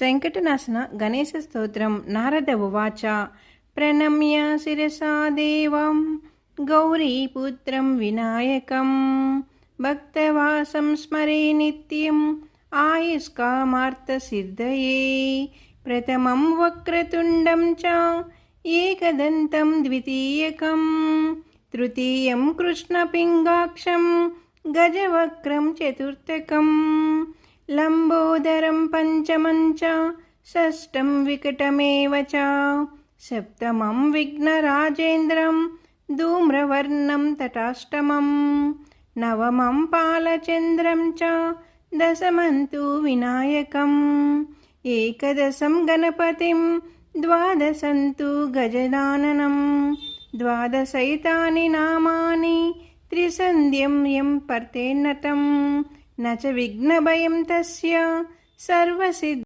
వెంకటనాశన గణేశ స్తోత్రం నారద ఉవాచ ప్రణమ్య శిరసా దేవం గౌరీపుత్రం వినాయకం. భక్తవాసం స్మరే నిత్యం ఆయుష్కామార్థసిద్ధయే ప్రథమం వక్రతుండం చ ఏకదంతం ద్వితీయకం. తృతీయం కృష్ణపింగాక్షం గజవక్రం చతుర్థకం. లంబోదరం పంచమం చ షష్టం వికటమేవ చ సప్తమం విఘ్నరాజేంద్రం ధూమ్రవర్ణం తటాష్టమం నవమం పాలచంద్రం చ దశమంతు వినాయకం ఏకదశం గణపతిం ద్వాదశంతు గజదాననం ద్వాదశైతాని నామాని త్రిసంధ్యం యం పర్తేన్నతం न च विघ्नभयं तस्य सर्वसिद्ध